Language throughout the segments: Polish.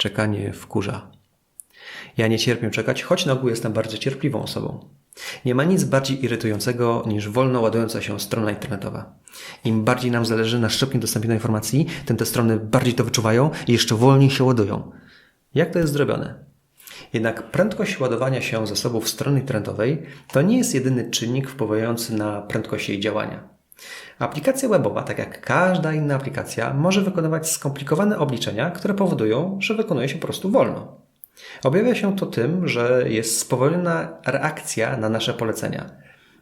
Czekanie wkurza. Ja nie cierpię czekać, choć na ogół jestem bardzo cierpliwą osobą. Nie ma nic bardziej irytującego niż wolno ładująca się strona internetowa. Im bardziej nam zależy na szybkim dostępie do informacji, tym te strony bardziej to wyczuwają i jeszcze wolniej się ładują. Jak to jest zrobione? Jednak prędkość ładowania się zasobów strony internetowej to nie jest jedyny czynnik wpływający na prędkość jej działania. Aplikacja webowa, tak jak każda inna aplikacja, może wykonywać skomplikowane obliczenia, które powodują, że wykonuje się po prostu wolno. Objawia się to tym, że jest spowolniona reakcja na nasze polecenia.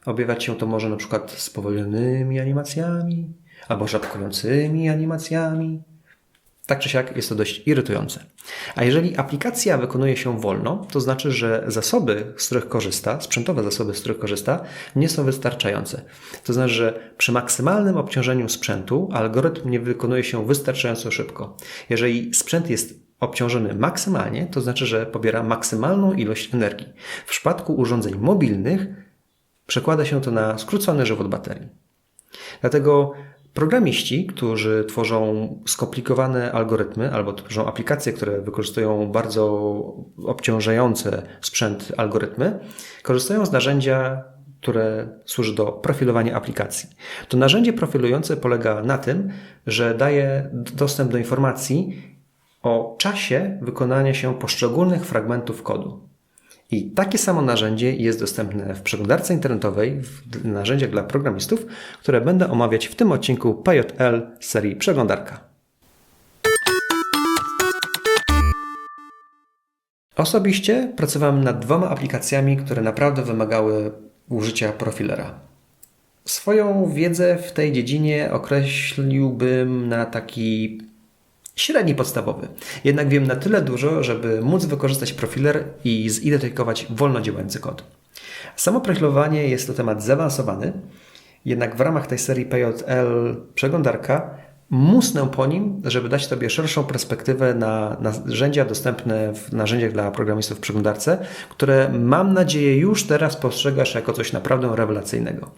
Objawiać się to może na przykład spowolnionymi animacjami albo rzadkojącymi animacjami. Tak czy siak jest to dość irytujące. A jeżeli aplikacja wykonuje się wolno, to znaczy, że zasoby, z których korzysta, sprzętowe zasoby, z których korzysta, nie są wystarczające. To znaczy, że przy maksymalnym obciążeniu sprzętu algorytm nie wykonuje się wystarczająco szybko. Jeżeli sprzęt jest obciążony maksymalnie, to znaczy, że pobiera maksymalną ilość energii. W przypadku urządzeń mobilnych przekłada się to na skrócony żywot baterii. Dlatego programiści, którzy tworzą skomplikowane algorytmy albo tworzą aplikacje, które wykorzystują bardzo obciążające sprzęt algorytmy, korzystają z narzędzia które służy do profilowania aplikacji. To narzędzie profilujące polega na tym, że daje dostęp do informacji o czasie wykonania się poszczególnych fragmentów kodu. I takie samo narzędzie jest dostępne w przeglądarce internetowej, w narzędziach dla programistów, które będę omawiać w tym odcinku PJL serii Przeglądarka. Osobiście pracowałem nad dwoma aplikacjami, które naprawdę wymagały użycia profilera. Swoją wiedzę w tej dziedzinie określiłbym na taki średni podstawowy. Jednak wiem na tyle dużo, żeby móc wykorzystać profiler i zidentyfikować wolno działający kod. Samo profilowanie jest to temat zaawansowany, jednak w ramach tej serii PJL przeglądarka musnę po nim, żeby dać Tobie szerszą perspektywę na narzędzia dostępne w narzędziach dla programistów w przeglądarce, które mam nadzieję już teraz postrzegasz jako coś naprawdę rewelacyjnego.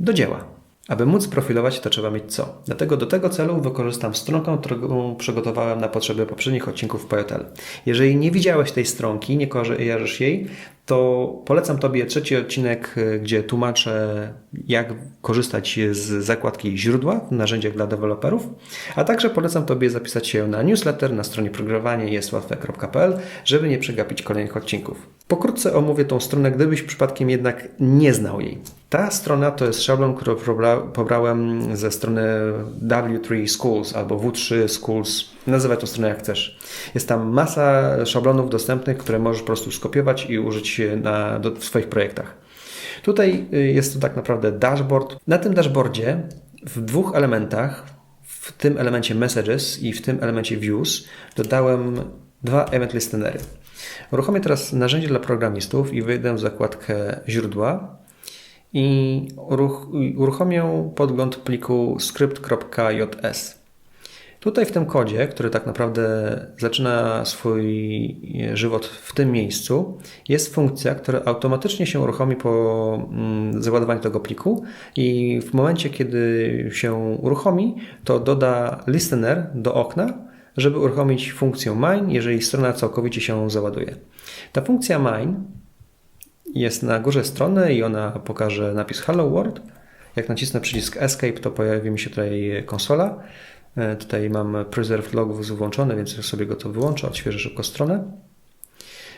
Do dzieła. Aby móc profilować, to trzeba mieć co? Dlatego do tego celu wykorzystam stronkę, którą przygotowałem na potrzeby poprzednich odcinków PJL. Jeżeli nie widziałeś tej stronki, nie kojarzysz jej, to polecam Tobie trzeci odcinek, y, gdzie tłumaczę, jak korzystać z zakładki źródła w narzędziach dla deweloperów, a także polecam Tobie zapisać się na newsletter na stronie programowaniejestłatwe.pl, żeby nie przegapić kolejnych odcinków. Pokrótce omówię tą stronę, gdybyś przypadkiem jednak nie znał jej. Ta strona to jest szablon, który pobrałem ze strony W3 Schools albo W3 Schools. Nazywaj tą stronę jak chcesz. Jest tam masa szablonów dostępnych, które możesz po prostu skopiować i użyć na, do, w swoich projektach. Tutaj y, jest to tak naprawdę dashboard. Na tym dashboardzie w dwóch elementach, w tym elemencie messages i w tym elemencie views, dodałem dwa event listenery. Uruchomię teraz narzędzie dla programistów i wejdę w zakładkę źródła i uruchomię podgląd pliku script.js. Tutaj w tym kodzie, który tak naprawdę zaczyna swój żywot w tym miejscu, jest funkcja, która automatycznie się uruchomi po mm, załadowaniu tego pliku i w momencie, kiedy się uruchomi, to doda listener do okna, żeby uruchomić funkcję mine, jeżeli strona całkowicie się załaduje. Ta funkcja mine jest na górze strony i ona pokaże napis Hello World. Jak nacisnę przycisk Escape, to pojawi mi się tutaj konsola. E, tutaj mam Preserve Logów włączony, więc sobie go to wyłączę, odświeżę szybko stronę.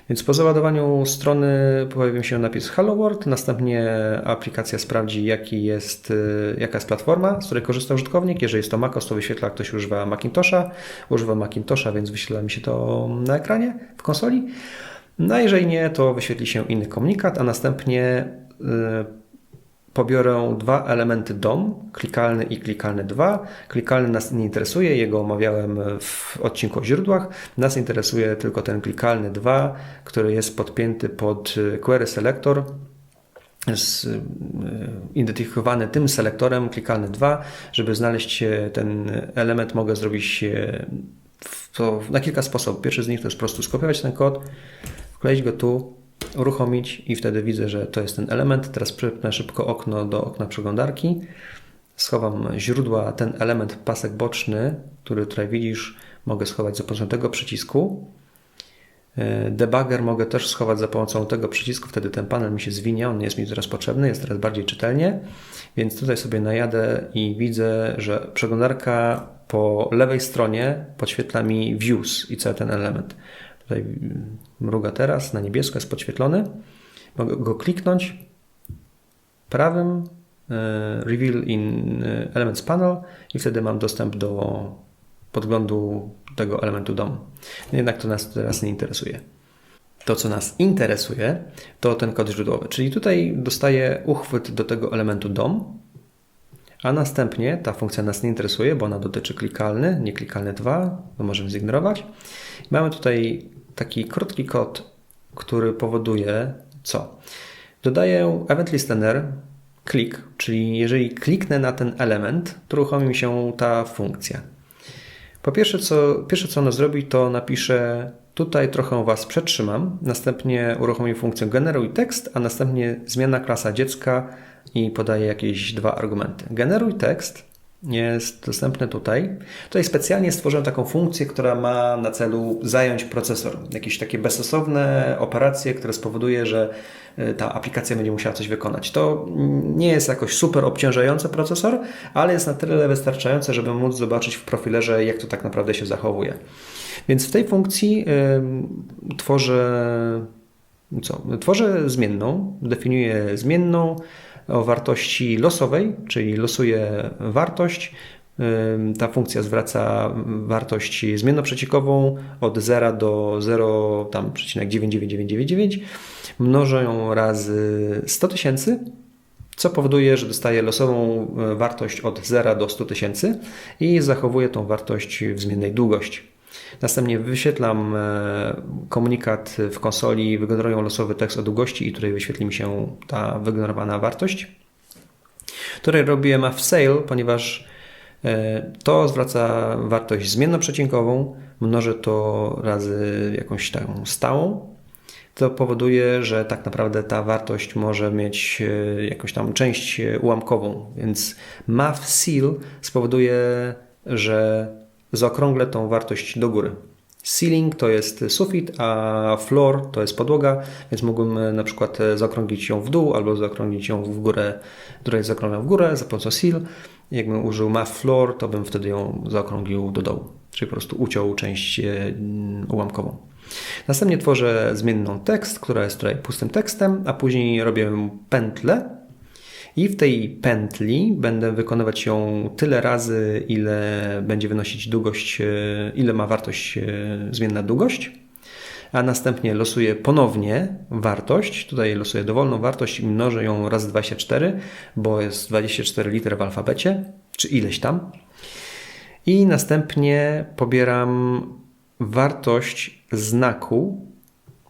Więc po załadowaniu strony pojawi się napis Hello World, następnie aplikacja sprawdzi jaki jest, e, jaka jest platforma, z której korzysta użytkownik. Jeżeli jest to MacOS, to wyświetla, ktoś używa Macintosha. Używa Macintosha, więc wyświetla mi się to na ekranie w konsoli. No a jeżeli nie, to wyświetli się inny komunikat, a następnie e, pobiorę dwa elementy DOM, klikalny i klikalny 2. Klikalny nas nie interesuje, jego omawiałem w odcinku o źródłach. Nas interesuje tylko ten klikalny 2, który jest podpięty pod query selector, jest y, tym selektorem klikalny 2. Żeby znaleźć ten element mogę zrobić to na kilka sposobów. Pierwszy z nich to jest po prostu skopiować ten kod, wkleić go tu, uruchomić i wtedy widzę, że to jest ten element. Teraz przepnę szybko okno do okna przeglądarki. schowam źródła, ten element pasek boczny, który tutaj widzisz, mogę schować za pomocą tego przycisku. E, debugger mogę też schować za pomocą tego przycisku, wtedy ten panel mi się zwinie, on nie jest mi teraz potrzebny, jest teraz bardziej czytelnie. Więc tutaj sobie najadę i widzę, że przeglądarka po lewej stronie podświetla mi views i cały ten element. Tutaj mruga teraz, na niebiesko jest podświetlony. Mogę go kliknąć prawym e, Reveal in e, Elements Panel i wtedy mam dostęp do podglądu tego elementu DOM. Jednak to nas teraz nie interesuje. To, co nas interesuje, to ten kod źródłowy. Czyli tutaj dostaję uchwyt do tego elementu DOM, a następnie ta funkcja nas nie interesuje, bo ona dotyczy klikalny, nie klikalny 2, to możemy zignorować. Mamy tutaj taki krótki kod, który powoduje co? Dodaję event listener klik, czyli jeżeli kliknę na ten element, to uruchomi mi się ta funkcja. Po pierwsze co, pierwsze, co ono zrobi, to napisze tutaj trochę Was przetrzymam, następnie uruchomi funkcję generuj tekst, a następnie zmiana klasa dziecka i podaje jakieś dwa argumenty. Generuj tekst jest dostępny tutaj. Tutaj specjalnie stworzyłem taką funkcję, która ma na celu zająć procesor. Jakieś takie bezsensowne operacje, które spowoduje, że e, ta aplikacja będzie musiała coś wykonać. To nie jest jakoś super obciążający procesor, ale jest na tyle wystarczające, żeby móc zobaczyć w profilerze, jak to tak naprawdę się zachowuje. Więc w tej funkcji yy, tworzę co? Tworzę zmienną, definiuję zmienną, o wartości losowej, czyli losuję wartość. Ta funkcja zwraca wartość zmiennoprzeciekową od 0 do 0,99999. Mnożę ją razy 100 tysięcy, co powoduje, że dostaję losową e, wartość od 0 do 100 tysięcy i zachowuję tą wartość w zmiennej długości. Następnie wyświetlam e, komunikat w konsoli, wygenerują losowy tekst o długości i tutaj wyświetli mi się ta wygenerowana wartość. Tutaj robię w sale, ponieważ e, to zwraca wartość zmiennoprzecinkową, mnożę to razy jakąś taką stałą. To powoduje, że tak naprawdę ta wartość może mieć e, jakąś tam część ułamkową, więc math seal spowoduje, że zaokrąglę tą wartość do góry. Ceiling to jest sufit, a floor to jest podłoga, więc mógłbym e, na przykład e, zaokrąglić ją w dół albo zaokrąglić ją w górę, która jest zaokrąglona w górę za pomocą seal. Jakbym użył math floor, to bym wtedy ją zaokrąglił do dołu, czyli po prostu uciął część e, ułamkową. Następnie tworzę zmienną tekst, która jest tutaj pustym tekstem, a później robię pętlę i w tej pętli będę wykonywać ją tyle razy, ile będzie wynosić długość, e, ile ma wartość e, zmienna długość. A następnie losuję ponownie wartość. Tutaj losuję dowolną wartość i mnożę ją razy 24, bo jest 24 liter w alfabecie, czy ileś tam. I następnie pobieram wartość znaku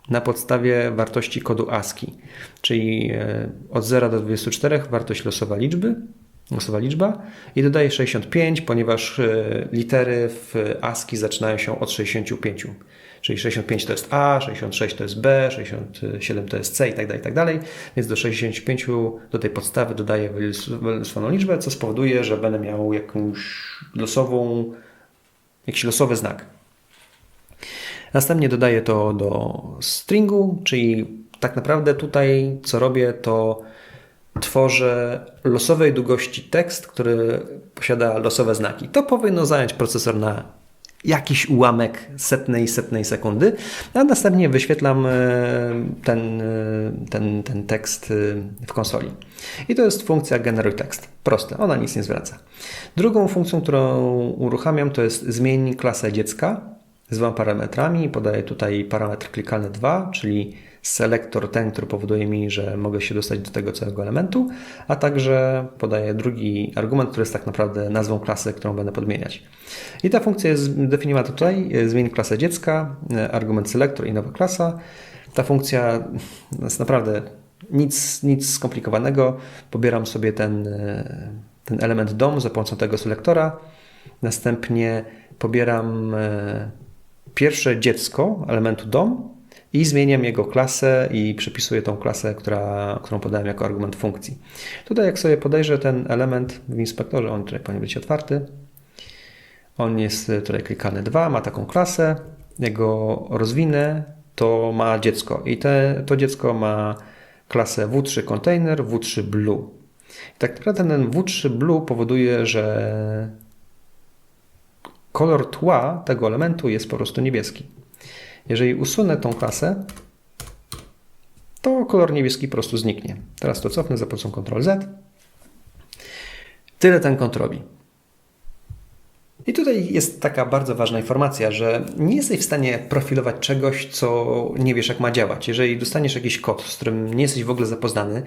na podstawie wartości kodu ASCII, czyli e, od 0 do 24 wartość losowa liczby, losowa liczba i dodaję 65, ponieważ e, litery w ASCII zaczynają się od 65. Czyli 65 to jest A, 66 to jest B, 67 to jest C i tak dalej, i tak dalej. Więc do 65 do tej podstawy dodaję wylosowaną liczbę, co spowoduje, że będę miał jakąś losową, jakiś losowy znak. Następnie dodaję to do stringu, czyli tak naprawdę tutaj co robię, to tworzę losowej długości tekst, który posiada losowe znaki. To powinno zająć procesor na jakiś ułamek setnej, setnej sekundy, a następnie wyświetlam e, ten, e, ten, ten tekst e, w konsoli. I to jest funkcja generuj tekst. Proste, ona nic nie zwraca. Drugą funkcją, którą uruchamiam, to jest zmień klasę dziecka z dwoma parametrami. Podaję tutaj parametr klikalny 2, czyli selektor ten, który powoduje mi, że mogę się dostać do tego całego elementu, a także podaję drugi argument, który jest tak naprawdę nazwą klasy, którą będę podmieniać. I ta funkcja jest definiowana tutaj, zmień klasę dziecka, argument selektor i nowa klasa. Ta funkcja jest naprawdę nic, nic skomplikowanego. Pobieram sobie ten, ten element DOM za pomocą tego selektora, następnie pobieram pierwsze dziecko elementu dom i zmieniam jego klasę i przypisuję tą klasę, która, którą podałem jako argument funkcji. Tutaj jak sobie podejrzę ten element w inspektorze, on tutaj powinien być otwarty. On jest tutaj klikalny 2, ma taką klasę. Jak go rozwinę, to ma dziecko i te, to dziecko ma klasę W3 container, W3 blue. I tak naprawdę ten W3 blue powoduje, że kolor tła tego elementu jest po prostu niebieski. Jeżeli usunę tą klasę, to kolor niebieski po prostu zniknie. Teraz to cofnę za pomocą Ctrl Z. Tyle ten kąt robi. I tutaj jest taka bardzo ważna informacja, że nie jesteś w stanie profilować czegoś, co nie wiesz, jak ma działać. Jeżeli dostaniesz jakiś kod, z którym nie jesteś w ogóle zapoznany,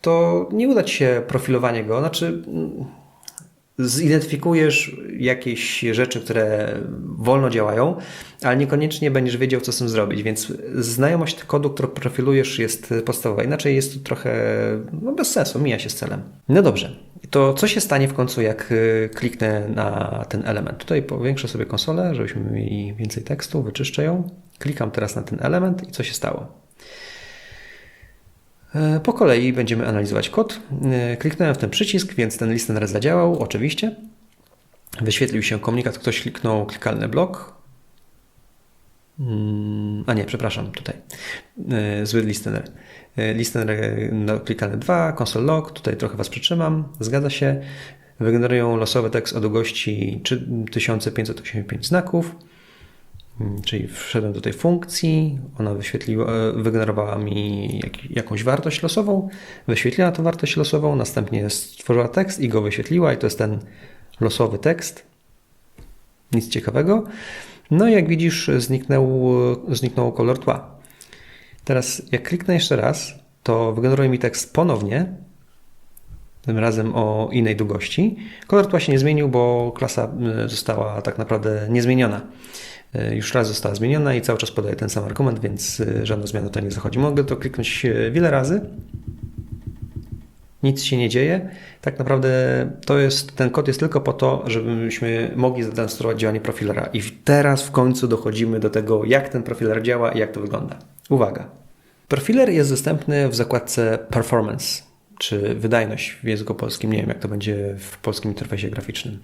to nie uda ci się profilowanie go. Znaczy, zidentyfikujesz jakieś rzeczy, które wolno działają, ale niekoniecznie będziesz wiedział, co z tym zrobić, więc znajomość kodu, który profilujesz jest podstawowa. Inaczej jest to trochę no, bez sensu, mija się z celem. No dobrze, to co się stanie w końcu, jak y, kliknę na ten element? Tutaj powiększę sobie konsolę, żebyśmy mieli więcej tekstu, wyczyszczę ją. Klikam teraz na ten element i co się stało? E, po kolei będziemy analizować kod. E, kliknąłem w ten przycisk, więc ten listener zadziałał, oczywiście. Wyświetlił się komunikat, ktoś kliknął klikalny blok. Mm, a nie, przepraszam, tutaj. E, zły listener. Listener klikalny 2, console log, tutaj trochę Was przytrzymam, zgadza się. Wygenerują losowy tekst o długości 3585 znaków. Mm, czyli wszedłem do tej funkcji, ona wyświetliła, e, wygenerowała mi jak, jakąś wartość losową, wyświetliła tę wartość losową, następnie stworzyła tekst i go wyświetliła i to jest ten losowy tekst. Nic ciekawego. No i jak widzisz zniknął, zniknął kolor tła. Teraz jak kliknę jeszcze raz, to wygeneruje mi tekst ponownie, tym razem o innej długości. Kolor tła się nie zmienił, bo klasa e, została tak naprawdę niezmieniona. E, już raz została zmieniona i cały czas podaje ten sam argument, więc e, żadna zmiana to nie zachodzi. Mogę to kliknąć e, wiele razy. Nic się nie dzieje. Tak naprawdę to jest, ten kod jest tylko po to, żebyśmy mogli zademonstrować działanie profilera. I teraz w końcu dochodzimy do tego, jak ten profiler działa i jak to wygląda. Uwaga! Profiler jest dostępny w zakładce Performance czy wydajność w języku polskim. Nie wiem, jak to będzie w polskim interfejsie graficznym.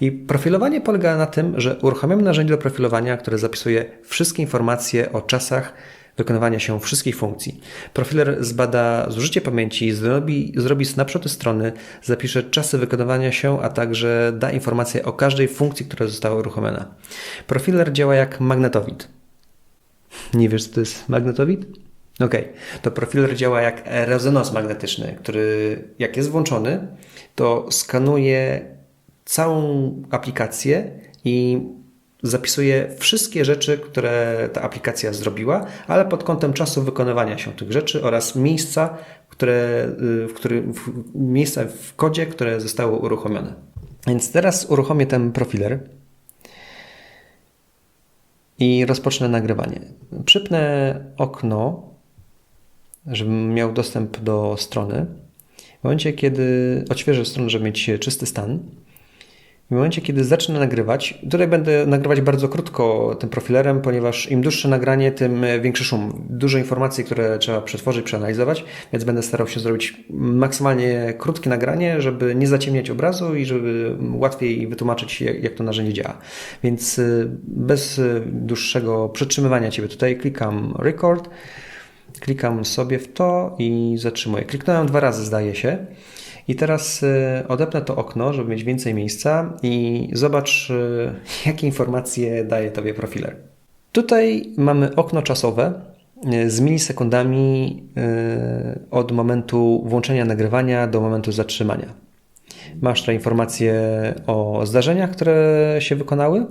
I profilowanie polega na tym, że uruchamiamy narzędzie do profilowania, które zapisuje wszystkie informacje o czasach wykonywania się wszystkich funkcji. Profiler zbada zużycie pamięci, zrobi, zrobi snapshoty strony, zapisze czasy wykonywania się, a także da informacje o każdej funkcji, która została uruchomiona. Profiler działa jak magnetowid. Nie wiesz, co to jest magnetowid? Ok, to profiler działa jak rezonans magnetyczny, który jak jest włączony, to skanuje całą aplikację i zapisuje wszystkie rzeczy, które ta aplikacja zrobiła, ale pod kątem czasu wykonywania się tych rzeczy oraz miejsca, które, w którym, w, miejsca w kodzie, które zostało uruchomione. Więc teraz uruchomię ten profiler i rozpocznę nagrywanie. Przypnę okno żebym miał dostęp do strony. W momencie, kiedy odświeżę stronę, żeby mieć czysty stan, w momencie, kiedy zacznę nagrywać, tutaj będę nagrywać bardzo krótko tym profilerem, ponieważ im dłuższe nagranie, tym większy szum. Dużo informacji, które trzeba przetworzyć, przeanalizować, więc będę starał się zrobić maksymalnie krótkie nagranie, żeby nie zaciemniać obrazu i żeby łatwiej wytłumaczyć, jak to narzędzie działa. Więc y, bez dłuższego przetrzymywania Ciebie tutaj klikam record. Klikam sobie w to i zatrzymuję. Kliknąłem dwa razy, zdaje się. I teraz y, odepnę to okno, żeby mieć więcej miejsca i zobacz, y, jakie informacje daje Tobie profiler. Tutaj mamy okno czasowe y, z milisekundami od momentu włączenia nagrywania do momentu zatrzymania. Masz tutaj informacje o zdarzeniach, które się wykonały.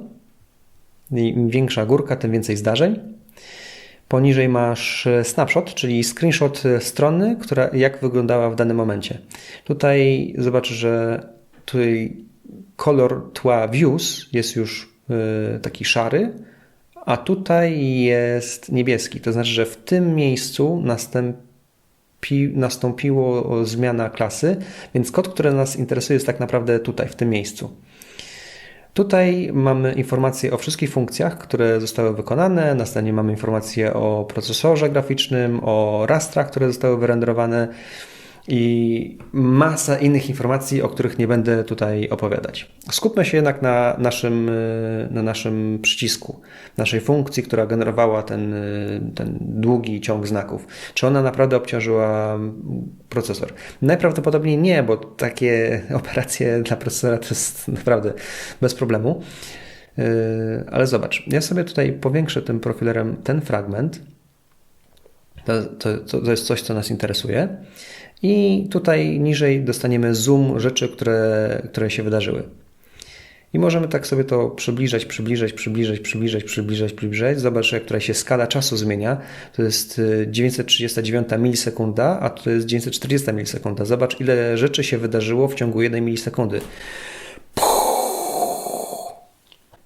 Im większa górka, tym więcej zdarzeń. Poniżej masz e, snapshot, czyli screenshot e, strony, która jak wyglądała w danym momencie. Tutaj zobaczysz, że tutaj kolor tła views jest już e, taki szary, a tutaj jest niebieski. To znaczy, że w tym miejscu nastąpi, nastąpiło zmiana klasy, więc kod, który nas interesuje jest tak naprawdę tutaj, w tym miejscu. Tutaj mamy informacje o wszystkich funkcjach, które zostały wykonane. Następnie mamy informacje o procesorze graficznym, o rastrach, które zostały wyrenderowane i masa innych informacji, o których nie będę tutaj opowiadać. Skupmy się jednak na naszym, na naszym przycisku, naszej funkcji, która generowała ten, ten długi ciąg znaków. Czy ona naprawdę obciążyła procesor? Najprawdopodobniej nie, bo takie operacje dla procesora to jest naprawdę bez problemu. Ale zobacz, ja sobie tutaj powiększę tym profilerem ten fragment. To, to, to jest coś, co nas interesuje. I tutaj niżej dostaniemy zoom rzeczy, które, które się wydarzyły. I możemy tak sobie to przybliżać, przybliżać, przybliżać, przybliżać, przybliżać, przybliżać. Zobacz, jak tutaj się skala czasu zmienia. To jest 939 y, milisekunda, a to jest 940 milisekunda. Zobacz, ile rzeczy się wydarzyło w ciągu 1 milisekundy.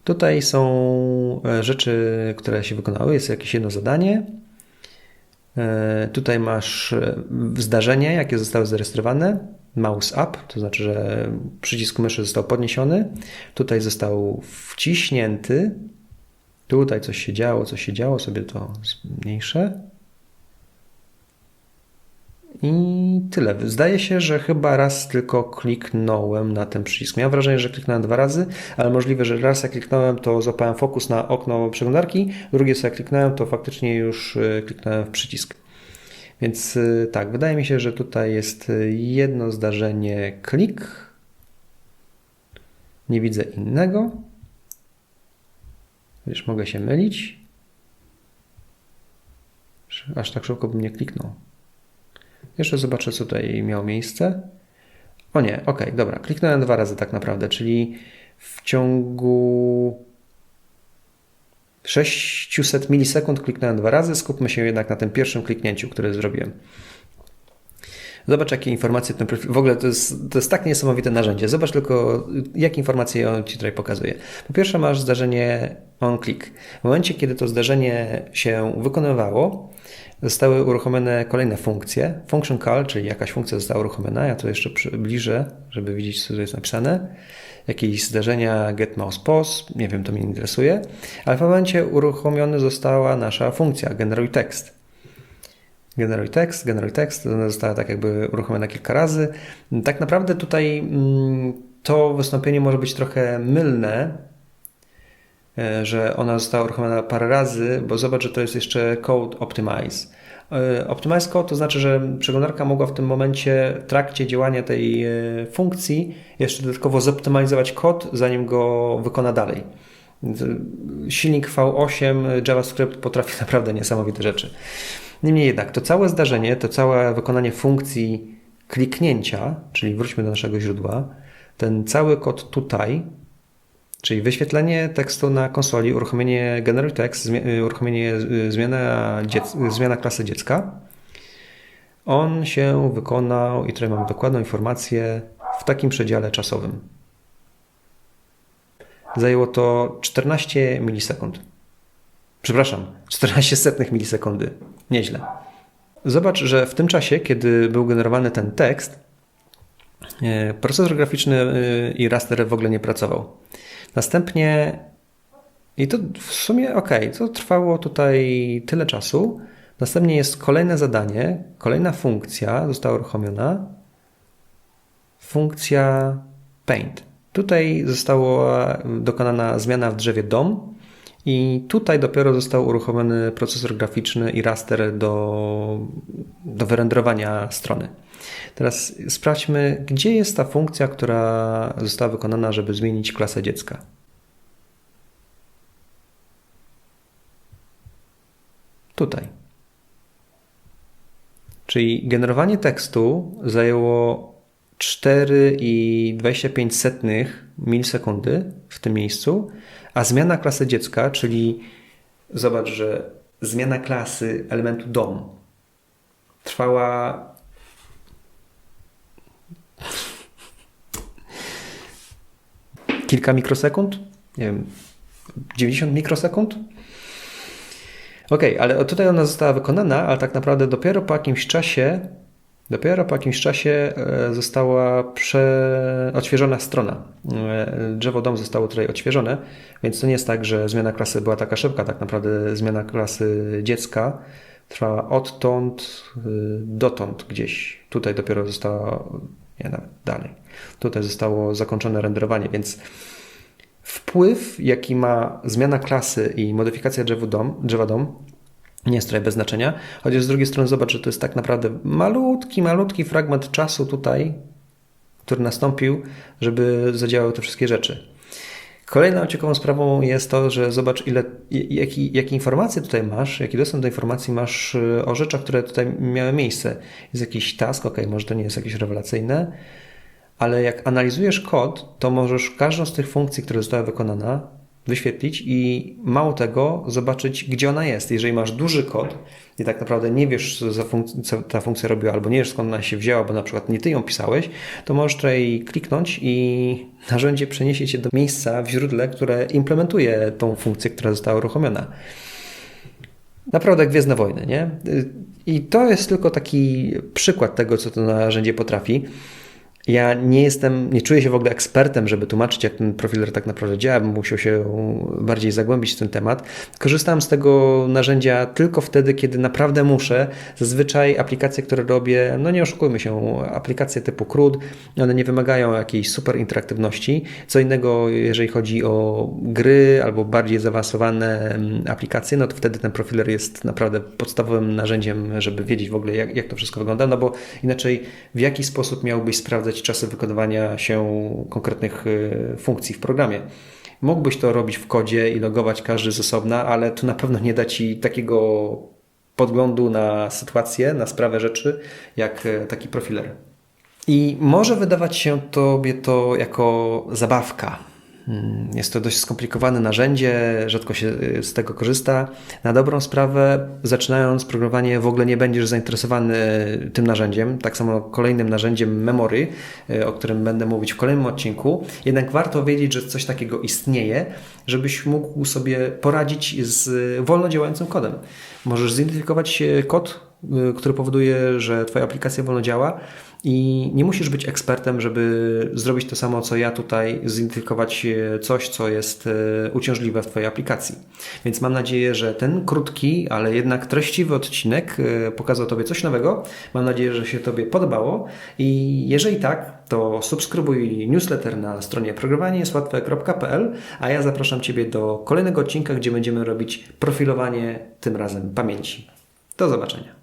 Tutaj są e, rzeczy, które się wykonały. Jest jakieś jedno zadanie. E, tutaj masz e, zdarzenia, jakie zostały zarejestrowane. Mouse up, to znaczy, że przycisk myszy został podniesiony. Tutaj został wciśnięty. Tutaj coś się działo, coś się działo, sobie to zmniejszę. I tyle. Zdaje się, że chyba raz tylko kliknąłem na ten przycisk. Miałem wrażenie, że kliknąłem dwa razy, ale możliwe, że raz jak kliknąłem, to złapałem fokus na okno przeglądarki, drugie co jak kliknąłem, to faktycznie już e, kliknąłem w przycisk. Więc e, tak, wydaje mi się, że tutaj jest e, jedno zdarzenie klik. Nie widzę innego. Wiesz, mogę się mylić. Aż tak szybko bym nie kliknął. Jeszcze zobaczę, co tutaj miało miejsce. O nie, ok, dobra. Kliknąłem dwa razy tak naprawdę, czyli w ciągu 600 milisekund kliknąłem dwa razy. Skupmy się jednak na tym pierwszym kliknięciu, które zrobiłem. Zobacz, jakie informacje ten profil. W ogóle to jest, to jest tak niesamowite narzędzie. Zobacz tylko, jakie informacje on ci tutaj pokazuje. Po pierwsze, masz zdarzenie on-click. W momencie, kiedy to zdarzenie się wykonywało, zostały uruchomione kolejne funkcje. Function call, czyli jakaś funkcja została uruchomiona. Ja to jeszcze przybliżę, żeby widzieć, co tu jest napisane. Jakieś zdarzenia get mouse pause, nie wiem, to mnie interesuje. Ale w momencie uruchomiona została nasza funkcja generuj tekst. Generuj tekst, generuj tekst, ona została tak jakby uruchomiona kilka razy. Tak naprawdę tutaj mm, to wystąpienie może być trochę mylne, że ona została uruchomiona parę razy, bo zobacz, że to jest jeszcze code optimize. E, optimize code to znaczy, że przeglądarka mogła w tym momencie, w trakcie działania tej e, funkcji, jeszcze dodatkowo zoptymalizować kod, zanim go wykona dalej. Silnik V8 JavaScript potrafi naprawdę niesamowite rzeczy. Niemniej jednak, to całe zdarzenie, to całe wykonanie funkcji kliknięcia, czyli wróćmy do naszego źródła, ten cały kod tutaj Czyli wyświetlenie tekstu na konsoli, uruchomienie generuj tekst, y, uruchomienie y, zmiana, zmiana klasy dziecka. On się wykonał i tutaj mamy dokładną informację w takim przedziale czasowym. Zajęło to 14 milisekund. Przepraszam, 14 setnych milisekundy. Nieźle. Zobacz, że w tym czasie, kiedy był generowany ten tekst, y, procesor graficzny i raster w ogóle nie pracował. Następnie, i to w sumie ok, to trwało tutaj tyle czasu. Następnie jest kolejne zadanie, kolejna funkcja została uruchomiona. Funkcja Paint. Tutaj została dokonana zmiana w drzewie DOM i tutaj dopiero został uruchomiony procesor graficzny i raster do, do wyrenderowania strony. Teraz sprawdźmy, gdzie jest ta funkcja, która została wykonana, żeby zmienić klasę dziecka. Tutaj. Czyli generowanie tekstu zajęło 4,25 milisekundy w tym miejscu, a zmiana klasy dziecka, czyli zobacz, że zmiana klasy elementu dom trwała kilka mikrosekund, nie wiem, 90 mikrosekund. Ok, ale tutaj ona została wykonana, ale tak naprawdę dopiero po jakimś czasie Dopiero po jakimś czasie e, została prze... odświeżona strona. E, Drzewo DOM zostało tutaj odświeżone, więc to nie jest tak, że zmiana klasy była taka szybka. Tak naprawdę zmiana klasy dziecka trwała odtąd y, dotąd gdzieś. Tutaj dopiero została, nie nawet dalej. Tutaj zostało zakończone renderowanie, więc wpływ, jaki ma zmiana klasy i modyfikacja drzewu dom, drzewa DOM, nie jest tutaj bez znaczenia. Chociaż z drugiej strony zobacz, że to jest tak naprawdę malutki, malutki fragment czasu tutaj, który nastąpił, żeby zadziałały te wszystkie rzeczy. Kolejną ciekawą sprawą jest to, że zobacz, ile, jaki, jakie informacje tutaj masz, jaki dostęp do informacji masz y, o rzeczach, które tutaj miały miejsce. Jest jakiś task, ok, może to nie jest jakieś rewelacyjne, ale jak analizujesz kod, to możesz każdą z tych funkcji, która została wykonana, wyświetlić i mało tego, zobaczyć, gdzie ona jest. Jeżeli masz duży kod i tak naprawdę nie wiesz, co, co ta funkcja robiła, albo nie wiesz, skąd ona się wzięła, bo na przykład nie ty ją pisałeś, to możesz tutaj kliknąć i narzędzie przeniesie cię do miejsca w źródle, które implementuje tą funkcję, która została uruchomiona. Naprawdę Gwiezdne Wojny, nie? I to jest tylko taki przykład tego, co to narzędzie potrafi. Ja nie jestem, nie czuję się w ogóle ekspertem, żeby tłumaczyć, jak ten profiler tak naprawdę działa, bym musiał się bardziej zagłębić w ten temat. Korzystam z tego narzędzia tylko wtedy, kiedy naprawdę muszę. Zazwyczaj aplikacje, które robię, no nie oszukujmy się, aplikacje typu CRUD, one nie wymagają jakiejś super interaktywności. Co innego, jeżeli chodzi o gry albo bardziej zaawansowane mm, aplikacje, no to wtedy ten profiler jest naprawdę podstawowym narzędziem, żeby wiedzieć w ogóle, jak, jak to wszystko wygląda, no bo inaczej w jaki sposób miałbyś sprawdzać czasy wykonywania się konkretnych y, funkcji w programie. Mógłbyś to robić w kodzie i logować każdy z osobna, ale to na pewno nie da ci takiego podglądu na sytuację, na sprawę rzeczy, jak y, taki profiler. I może wydawać się tobie to jako zabawka, jest to dość skomplikowane narzędzie, rzadko się y, z tego korzysta. Na dobrą sprawę, zaczynając programowanie, w ogóle nie będziesz zainteresowany tym narzędziem. Tak samo kolejnym narzędziem memory, y, o którym będę mówić w kolejnym odcinku. Jednak warto wiedzieć, że coś takiego istnieje, żebyś mógł sobie poradzić z wolno działającym kodem. Możesz zidentyfikować kod, y, który powoduje, że Twoja aplikacja wolno działa i nie musisz być ekspertem, żeby zrobić to samo, co ja tutaj, zidentyfikować e, coś, co jest e, uciążliwe w Twojej aplikacji. Więc mam nadzieję, że ten krótki, ale jednak treściwy odcinek pokazał Tobie coś nowego. Mam nadzieję, że się Tobie podobało i jeżeli tak, to subskrybuj newsletter na stronie programowaniejestłatwe.pl, a ja zapraszam Ciebie do kolejnego odcinka, gdzie będziemy robić profilowanie, tym razem pamięci. Do zobaczenia.